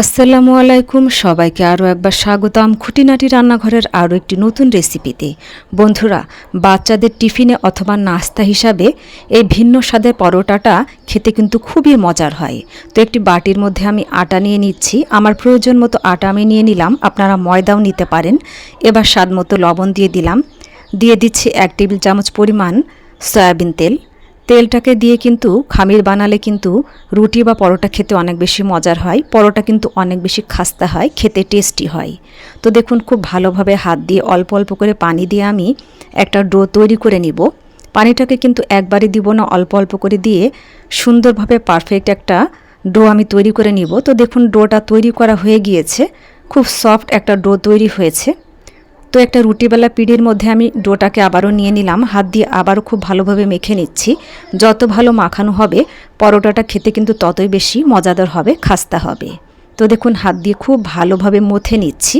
আসসালামু আলাইকুম, সবাইকে আরও একবার স্বাগতম খুঁটিনাটি রান্নাঘরের আরও একটি নতুন রেসিপিতে। বন্ধুরা, বাচ্চাদের টিফিনে অথবা নাস্তা হিসাবে এই ভিন্ন স্বাদের পরোটাটা খেতে কিন্তু খুবই মজার হয়। তো একটি বাটির মধ্যে আমি আটা নিয়ে নিচ্ছি। আমার প্রয়োজন মতো আটা আমি নিয়ে নিলাম, আপনারা ময়দাও নিতে পারেন। এবার স্বাদ মতো লবণ দিয়ে দিলাম। দিয়ে দিচ্ছি এক টেবিল চামচ পরিমাণ সয়াবিন তেল। তেলটাকে দিয়ে কিন্তু খামির বানালে কিন্তু রুটি বা পরোটা খেতে অনেক বেশি মজার হয়। পরোটা কিন্তু অনেক বেশি খাস্তা হয়, খেতে টেস্টি হয়। তো দেখুন, খুব ভালোভাবে হাত দিয়ে অল্প অল্প করে পানি দিয়ে আমি একটা ডো তৈরি করে নিব। পানিটাকে কিন্তু একবারে দিব না, অল্প অল্প করে দিয়ে সুন্দরভাবে পারফেক্ট একটা ডো আমি তৈরি করে নিব। তো দেখুন, ডোটা তৈরি করা হয়ে গিয়েছে। খুব সফট একটা ডো তৈরি হয়েছে। তো একটা রুটিবেলা পিড়ির মধ্যে আমি ডোটাকে আবারও নিয়ে নিলাম। হাত দিয়ে আবারও খুব ভালোভাবে মেখে নিচ্ছি। যত ভালো মাখানো হবে, পরোটাটা খেতে কিন্তু ততই বেশি মজাদার হবে, খাস্তা হবে। তো দেখুন, হাত দিয়ে খুব ভালোভাবে মথে নিচ্ছি।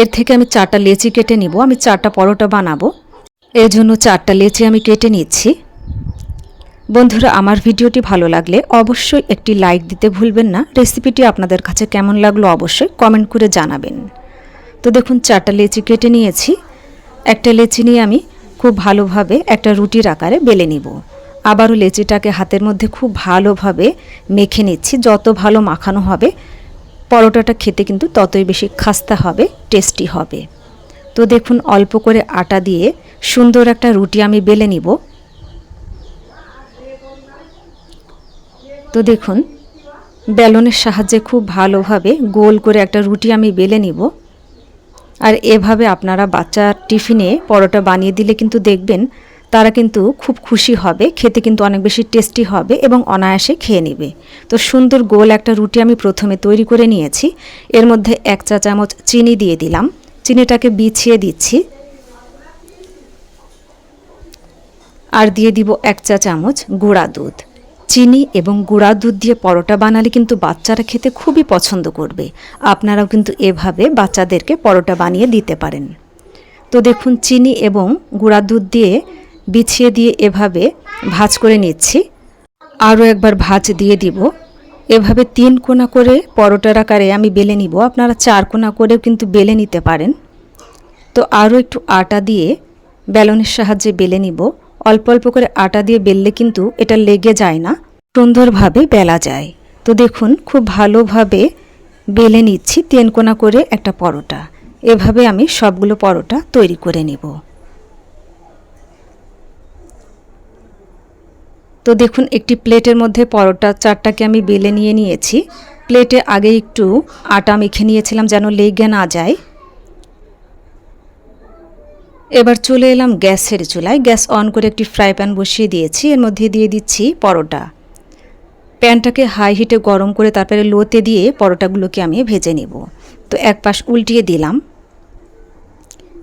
এর থেকে আমি চারটা লেচি কেটে নিব। আমি চারটা পরোটা বানাবো। এর জন্য চারটা লেচি আমি কেটে নিচ্ছি। বন্ধুরা, আমার ভিডিওটি ভালো লাগলে অবশ্যই একটি লাইক দিতে ভুলবেন না। রেসিপিটি আপনাদের কাছে কেমন লাগল অবশ্যই কমেন্ট করে জানাবেন। তো দেখুন, চারটা লেচি কেটে নিয়েছি। একটা লেচি নিয়ে আমি খুব ভালোভাবে একটা রুটির আকারে বেলে নিব। আবারও লেচিটাকে হাতের মধ্যে খুব ভালোভাবে মেখে নিচ্ছি। যত ভালো মাখানো হবে, পরোটাটা খেতে কিন্তু ততই বেশি খাস্তা হবে, টেস্টি হবে। তো দেখুন, অল্প করে আটা দিয়ে সুন্দর একটা রুটি আমি বেলে নিব। তো দেখুন, বেলনের সাহায্যে খুব ভালোভাবে গোল করে একটা রুটি আমি বেলে নিব। আর এভাবে আপনারা বাচ্চার টিফিনে পরোটা বানিয়ে দিলে কিন্তু দেখবেন তারা কিন্তু খুব খুশি হবে, খেতে কিন্তু অনেক বেশি টেস্টি হবে এবং অনায়াসে খেয়ে নেবে। তো সুন্দর গোল একটা রুটি আমি প্রথমে তৈরি করে নিয়েছি। এর মধ্যে এক চা চামচ চিনি দিয়ে দিলাম। চিনিটাকে বিছিয়ে দিচ্ছি। আর দিয়ে দিব এক চা চামচ গুঁড়া দুধ। চিনি এবং গুঁড়া দুধ দিয়ে পরোটা বানালে কিন্তু বাচ্চারা খেতে খুবই পছন্দ করবে। আপনারাও কিন্তু এভাবে বাচ্চাদেরকে পরোটা বানিয়ে দিতে পারেন। তো দেখুন, চিনি এবং গুঁড়া দুধ দিয়ে বিছিয়ে দিয়ে এভাবে ভাজ করে নিচ্ছি। আরও একবার ভাজ দিয়ে দিব। এভাবে তিন কোনা করে পরোটার আকারে আমি বেলে নিব। আপনারা চার কোনা করেও কিন্তু বেলে নিতে পারেন। তো আরও একটু আটা দিয়ে বেলনের সাহায্যে বেলে নিব। অল্প অল্প করে আটা দিয়ে বেললে কিন্তু এটা লেগে যায় না, সুন্দরভাবে বেলা যায়। তো দেখুন, খুব ভালোভাবে বেলে নিচ্ছি তেনকোনা করে একটা পরোটা। এভাবে আমি সবগুলো পরোটা তৈরি করে নেব। তো দেখুন, একটি প্লেটের মধ্যে পরোটা চারটাকে আমি বেলে নিয়ে নিয়েছি। প্লেটে আগে একটু আটা মেখে নিয়েছিলাম যেন লেগে না যায়। এবার চলে এলাম গ্যাসের চুলায়। গ্যাস অন করে একটি ফ্রাই প্যান বসিয়ে দিয়েছি। এর মধ্যে দিয়ে দিচ্ছি পরোটা। প্যানটাকে হাই হিটে গরম করে তারপরে লোতে দিয়ে পরোটাগুলোকে আমি ভেজে নেব। তো এক পাশ উল্টিয়ে দিলাম।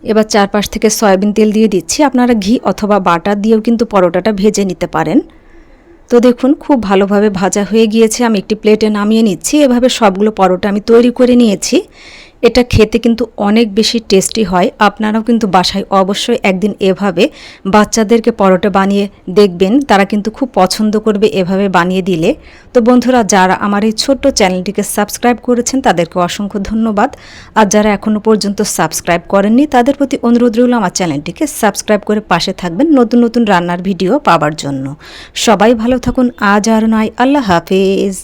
এবার চারপাশ থেকে সয়াবিন তেল দিয়ে দিচ্ছি। আপনারা ঘি অথবা বাটার দিয়েও কিন্তু পরোটাটা ভেজে নিতে পারেন। তো দেখুন, খুব ভালোভাবে ভাজা হয়ে গিয়েছে। আমি একটি প্লেটে নামিয়ে নিচ্ছি। এভাবে সবগুলো পরোটা আমি তৈরি করে নিয়েছি। এটা খেতে কিন্তু অনেক বেশি টেস্টি হয়। আপনারাও কিন্তু বাসায় অবশ্যই একদিন এভাবে বাচ্চাদেরকে পরোটা বানিয়ে দেখবেন। তারা কিন্তু খুব পছন্দ করবে এভাবে বানিয়ে দিলে। তো বন্ধুরা, যারা আমার এই ছোট্ট চ্যানেলটিকে সাবস্ক্রাইব করেছেন, তাদেরকে অসংখ্য ধন্যবাদ। আর যারা এখনও পর্যন্ত সাবস্ক্রাইব করেননি, তাদের প্রতি অনুরোধ রইল আমার চ্যানেলটিকে সাবস্ক্রাইব করে পাশে থাকবেন নতুন নতুন রান্নার ভিডিও পাওয়ার জন্য। সবাই ভালো থাকুন। আজ আর নয়। আল্লাহ হাফেজ।